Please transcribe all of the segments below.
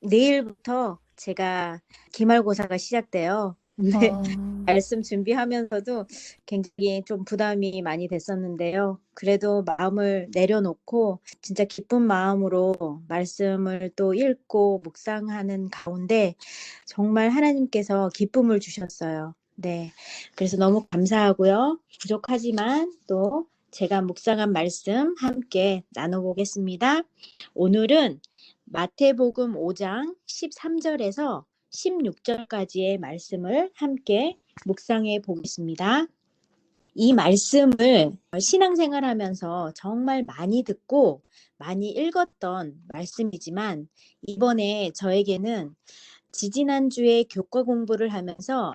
내일부터 제가 기말고사가 시작돼요. 네. 어, 말씀 준비하면서도 굉장히 좀 부담이 많이 됐었는데요. 그래도 마음을 내려놓고 진짜 기쁜 마음으로 말씀을 또 읽고 묵상하는 가운데 정말 하나님께서 기쁨을 주셨어요. 네. 그래서 너무 감사하고요. 부족하지만 또 제가 묵상한 말씀 함께 나눠보겠습니다. 오늘은 마태복음 5장 13절에서 16절까지의 말씀을 함께 묵상해 보겠습니다. 이 말씀을 신앙생활 하면서 정말 많이 듣고 많이 읽었던 말씀이지만 이번에 저에게는 지지난주에 교과 공부를 하면서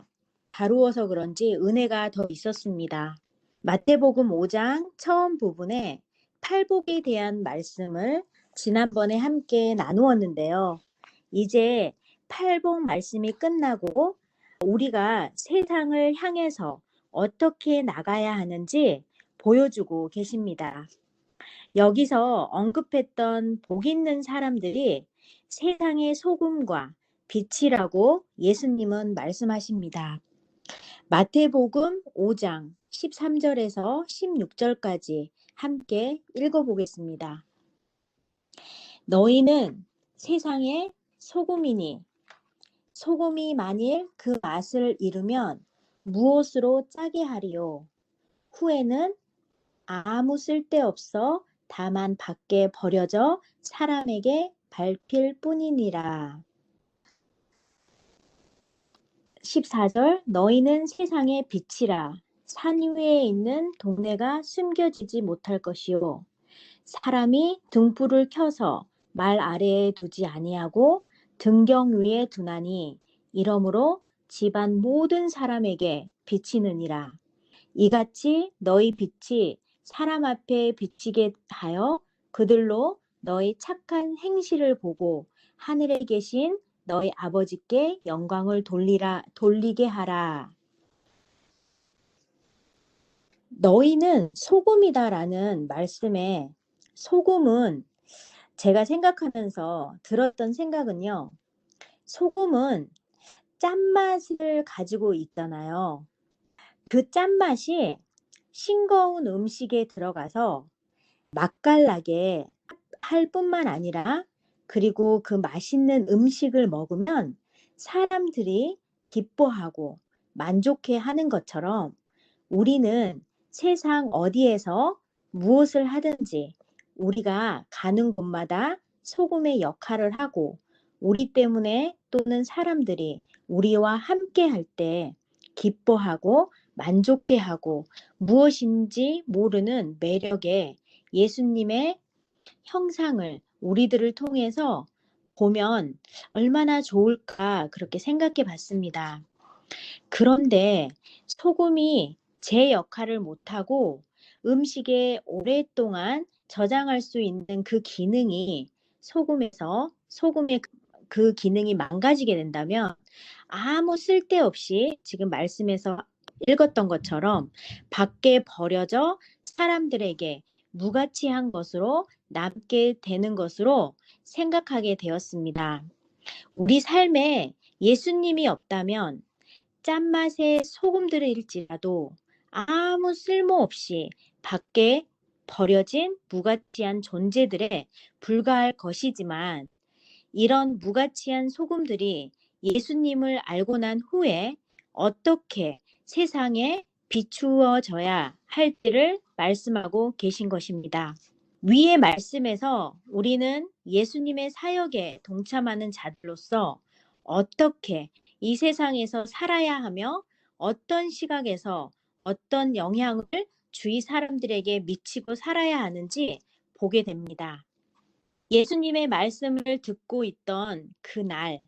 다루어서 그런지 은혜가 더 있었습니다. 마태복음 5장 처음 부분에 팔복에 대한 말씀을 지난번에 함께 나누었는데요. 이제 팔복 말씀이 끝나고 우리가 세상을 향해서 어떻게 나가야 하는지 보여주고 계십니다. 여기서 언급했던 복 있는 사람들이 세상의 소금과 빛이라고 예수님은 말씀하십니다. 마태복음 5장 13절에서 16절까지 함께 읽어보겠습니다. 너희는 세상의 소금이니 소금이 만일 그 맛을 잃으면 무엇으로 짜게 하리요? 후에는 아무 쓸데없어 다만 밖에 버려져 사람에게 밟힐 뿐이니라. 14절 너희는 세상의 빛이라 산 위에 있는 동네가 숨겨지지 못할 것이요 사람이 등불을 켜서 말 아래에 두지 아니하고 등경 위에 두나니 이러므로 집안 모든 사람에게 비치느니라 이같이 너희 빛이 사람 앞에 비치게 하여 그들로 너희 착한 행실을 보고 하늘에 계신 너희 아버지께 영광을 돌리라 돌리게 하라. 너희는 소금이다라는 말씀에 소금은 제가 생각하면서 들었던 생각은요. 소금은 짠맛을 가지고 있잖아요. 그 짠맛이 싱거운 음식에 들어가서 맛깔나게 할 뿐만 아니라 그리고 그 맛있는 음식을 먹으면 사람들이 기뻐하고 만족해 하는 것처럼 우리는 세상 어디에서 무엇을 하든지 우리가 가는 곳마다 소금의 역할을 하고 우리 때문에 또는 사람들이 우리와 함께 할 때 기뻐하고 만족해 하고 무엇인지 모르는 매력에 예수님의 형상을 우리들을 통해서 보면 얼마나 좋을까 그렇게 생각해 봤습니다. 그런데 소금이 제 역할을 못하고 음식에 오랫동안 저장할 수 있는 그 기능이 소금에서 소금의 그- 그 기능이 망가지게 된다면 아무 쓸데없이 지금 말씀에서 읽었던 것처럼 밖에 버려져 사람들에게 무가치한 것으로 남게 되는 것으로 생각하게 되었습니다. 우리 삶에 예수님이 없다면 짠맛의 소금들일지라도 아무 쓸모없이 밖에 버려진 무가치한 존재들에 불과할 것이지만 이런 무가치한 소금들이 예수님을 알고 난 후에 어떻게 세상에 비추어져야 할지를 말씀하고 계신 것입니다. 위의 말씀에서 우리는 예수님의 사역에 동참하는 자들로서 어떻게 이 세상에서 살아야 하며 어떤 시각에서 어떤 영향을 주위 사람들에게 미치고 살아야 하는지 보게 됩니다. 예수님의 말씀을 듣고 있던 그날,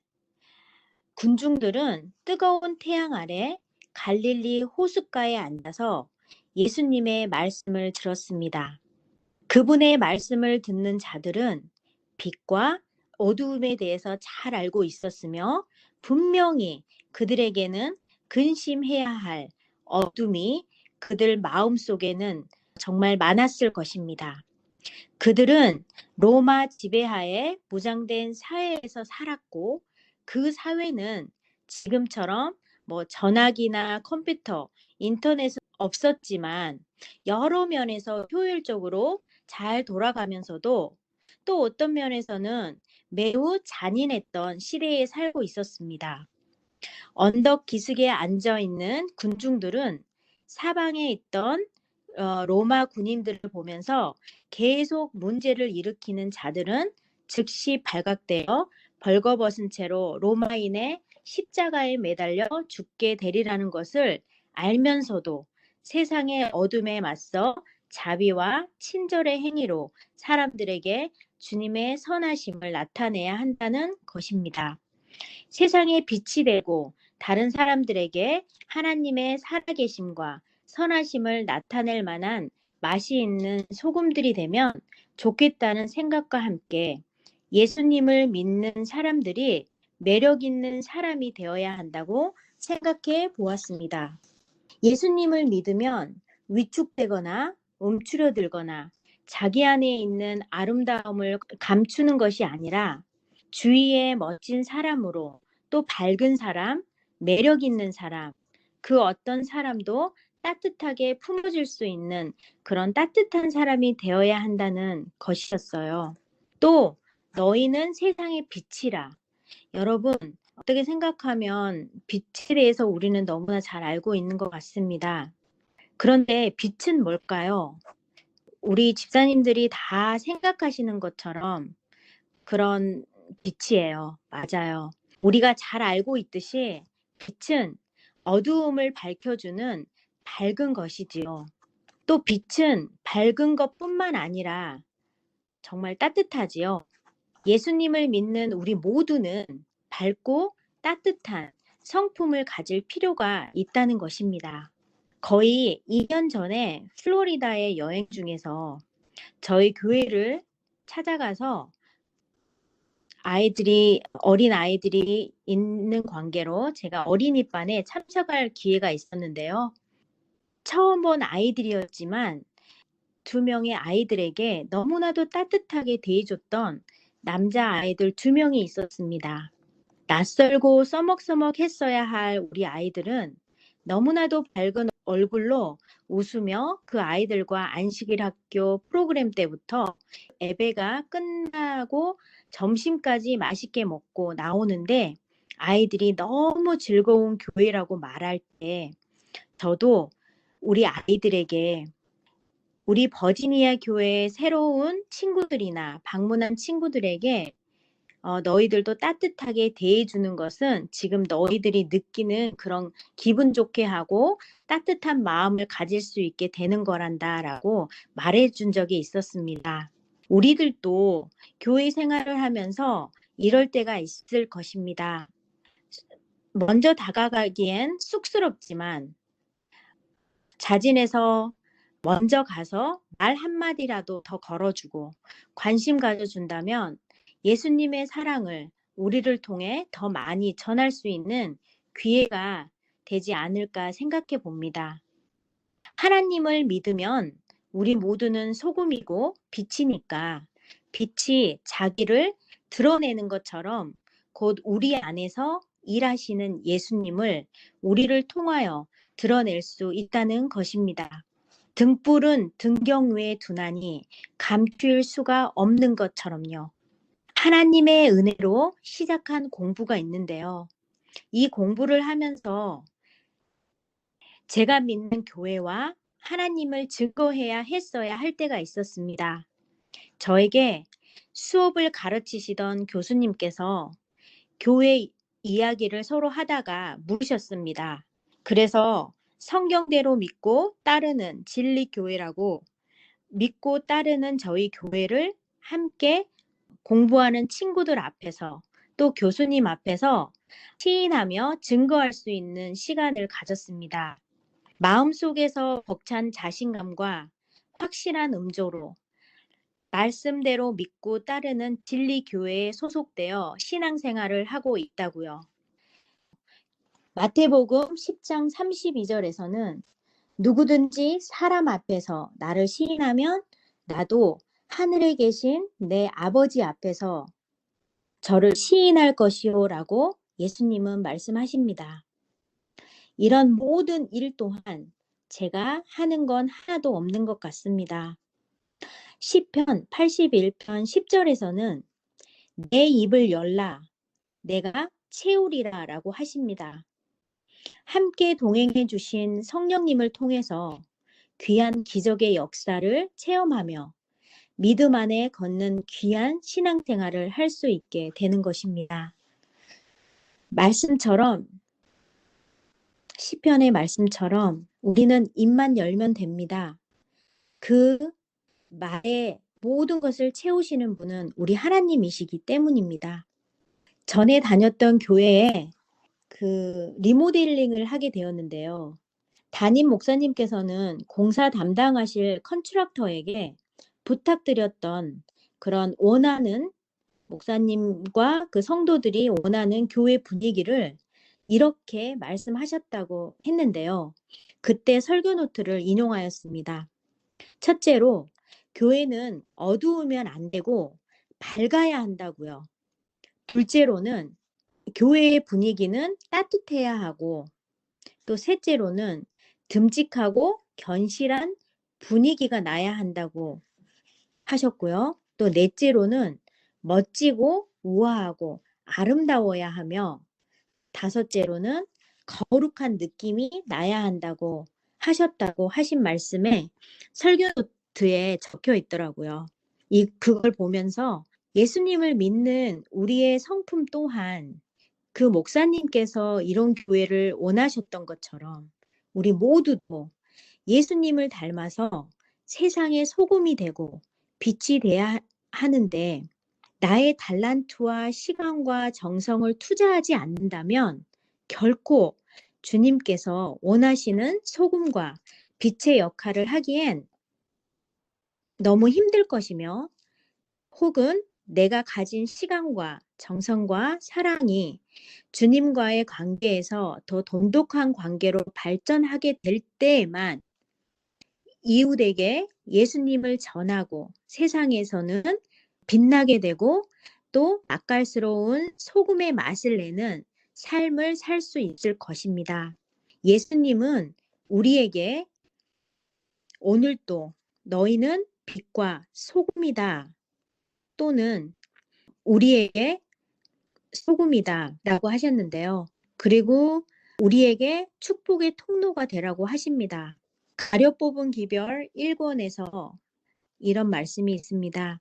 군중들은 뜨거운 태양 아래 갈릴리 호숫가에 앉아서 예수님의 말씀을 들었습니다. 그분의 말씀을 듣는 자들은 빛과 어두움에 대해서 잘 알고 있었으며 분명히 그들에게는 근심해야 할 어둠이 그들 마음 속에는 정말 많았을 것입니다. 그들은 로마 지배하에 무장된 사회에서 살았고 그 사회는 지금처럼 뭐 전화기나 컴퓨터, 인터넷은 없었지만 여러 면에서 효율적으로 잘 돌아가면서도 또 어떤 면에서는 매우 잔인했던 시대에 살고 있었습니다. 언덕 기슭에 앉아 있는 군중들은 사방에 있던 어, 로마 군인들을 보면서 계속 문제를 일으키는 자들은 즉시 발각되어 벌거벗은 채로 로마인의 십자가에 매달려 죽게 되리라는 것을 알면서도 세상의 어둠에 맞서 자비와 친절의 행위로 사람들에게 주님의 선하심을 나타내야 한다는 것입니다. 세상에 빛이 되고 다른 사람들에게 하나님의 살아계심과 선하심을 나타낼 만한 맛이 있는 소금들이 되면 좋겠다는 생각과 함께 예수님을 믿는 사람들이 매력 있는 사람이 되어야 한다고 생각해 보았습니다. 예수님을 믿으면 위축되거나 움츠러들거나 자기 안에 있는 아름다움을 감추는 것이 아니라 주위의 멋진 사람으로 또 밝은 사람, 매력 있는 사람, 그 어떤 사람도 따뜻하게 품어줄 수 있는 그런 따뜻한 사람이 되어야 한다는 것이었어요. 또 너희는 세상의 빛이라. 여러분, 어떻게 생각하면 빛에 대해서 우리는 너무나 잘 알고 있는 것 같습니다. 그런데 빛은 뭘까요? 우리 집사님들이 다 생각하시는 것처럼 그런 빛이에요. 맞아요. 우리가 잘 알고 있듯이 빛은 어두움을 밝혀주는 밝은 것이지요. 또 빛은 밝은 것뿐만 아니라 정말 따뜻하지요. 예수님을 믿는 우리 모두는 밝고 따뜻한 성품을 가질 필요가 있다는 것입니다. 거의 2년 전에 플로리다에 여행 중에서 저희 교회를 찾아가서 아이들이 어린 아이들이 있는 관계로 제가 어린이반에 참석할 기회가 있었는데요. 처음 본 아이들이었지만 두 명의 아이들에게 너무나도 따뜻하게 대해줬던 남자 아이들 두 명이 있었습니다. 낯설고 써먹써먹했어야 할 우리 아이들은 너무나도 밝은 얼굴로 웃으며 그 아이들과 안식일 학교 프로그램 때부터 예배가 끝나고 점심까지 맛있게 먹고 나오는데 아이들이 너무 즐거운 교회라고 말할 때 저도 우리 아이들에게 우리 버지니아 교회의 새로운 친구들이나 방문한 친구들에게 어, 너희들도 따뜻하게 대해주는 것은 지금 너희들이 느끼는 그런 기분 좋게 하고 따뜻한 마음을 가질 수 있게 되는 거란다라고 말해준 적이 있었습니다. 우리들도 교회 생활을 하면서 이럴 때가 있을 것입니다. 먼저 다가가기엔 쑥스럽지만 자진해서 먼저 가서 말 한마디라도 더 걸어주고 관심 가져준다면 예수님의 사랑을 우리를 통해 더 많이 전할 수 있는 기회가 되지 않을까 생각해 봅니다. 하나님을 믿으면 우리 모두는 소금이고 빛이니까 빛이 자기를 드러내는 것처럼 곧 우리 안에서 일하시는 예수님을 우리를 통하여 드러낼 수 있다는 것입니다. 등불은 등경 위에 두나니 감출 수가 없는 것처럼요. 하나님의 은혜로 시작한 공부가 있는데요. 이 공부를 하면서 제가 믿는 교회와 하나님을 증거해야 했어야 할 때가 있었습니다. 저에게 수업을 가르치시던 교수님께서 교회 이야기를 서로 하다가 물으셨습니다. 그래서 성경대로 믿고 따르는 진리 교회라고 믿고 따르는 저희 교회를 함께 공부하는 친구들 앞에서 또 교수님 앞에서 시인하며 증거할 수 있는 시간을 가졌습니다. 마음속에서 벅찬 자신감과 확실한 음조로 말씀대로 믿고 따르는 진리 교회에 소속되어 신앙생활을 하고 있다고요. 마태복음 10장 32절에서는 누구든지 사람 앞에서 나를 시인하면 나도 하늘에 계신 내 아버지 앞에서 저를 시인할 것이요라고 예수님은 말씀하십니다. 이런 모든 일 또한 제가 하는 건 하나도 없는 것 같습니다. 시편 81편 10절에서는 내 입을 열라 내가 채우리라 라고 하십니다. 함께 동행해 주신 성령님을 통해서 귀한 기적의 역사를 체험하며 믿음 안에 걷는 귀한 신앙생활을 할 수 있게 되는 것입니다. 말씀처럼 시편의 말씀처럼 우리는 입만 열면 됩니다. 그 말에 모든 것을 채우시는 분은 우리 하나님이시기 때문입니다. 전에 다녔던 교회에 그 리모델링을 하게 되었는데요. 담임 목사님께서는 공사 담당하실 컨트락터에게 부탁드렸던 그런 원하는 목사님과 그 성도들이 원하는 교회 분위기를 이렇게 말씀하셨다고 했는데요. 그때 설교 노트를 인용하였습니다. 첫째로 교회는 어두우면 안 되고 밝아야 한다고요. 둘째로는 교회의 분위기는 따뜻해야 하고 또 셋째로는 듬직하고 견실한 분위기가 나야 한다고 하셨고요. 또 넷째로는 멋지고 우아하고 아름다워야 하며 다섯째로는 거룩한 느낌이 나야 한다고 하셨다고 하신 말씀에 설교 노트에 적혀 있더라고요. 이 그걸 보면서 예수님을 믿는 우리의 성품 또한 그 목사님께서 이런 교회를 원하셨던 것처럼 우리 모두도 예수님을 닮아서 세상의 소금이 되고 빛이 돼야 하는데 나의 달란트와 시간과 정성을 투자하지 않는다면 결코 주님께서 원하시는 소금과 빛의 역할을 하기엔 너무 힘들 것이며 혹은 내가 가진 시간과 정성과 사랑이 주님과의 관계에서 더 돈독한 관계로 발전하게 될 때에만 이웃에게 예수님을 전하고 세상에서는 빛나게 되고 또 맛깔스러운 소금의 맛을 내는 삶을 살 수 있을 것입니다. 예수님은 우리에게 오늘도 너희는 빛과 소금이다 또는 우리에게 소금이다 라고 하셨는데요. 그리고 우리에게 축복의 통로가 되라고 하십니다. 가려 뽑은 기별 1권에서 이런 말씀이 있습니다.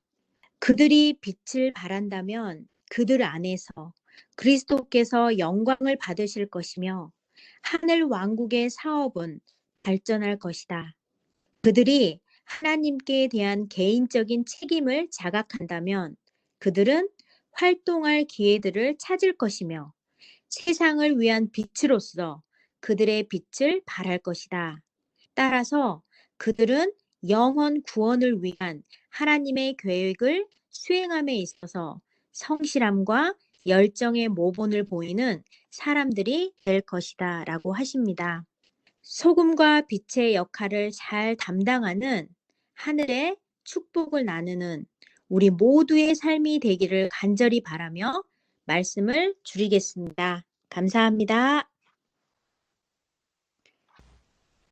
그들이 빛을 발한다면 그들 안에서 그리스도께서 영광을 받으실 것이며 하늘 왕국의 사업은 발전할 것이다. 그들이 하나님께 대한 개인적인 책임을 자각한다면 그들은 활동할 기회들을 찾을 것이며 세상을 위한 빛으로서 그들의 빛을 발할 것이다. 따라서 그들은 영원 구원을 위한 하나님의 계획을 수행함에 있어서 성실함과 열정의 모본을 보이는 사람들이 될 것이다 라고 하십니다. 소금과 빛의 역할을 잘 담당하는 하늘의 축복을 나누는 우리 모두의 삶이 되기를 간절히 바라며 말씀을 줄이겠습니다. 감사합니다.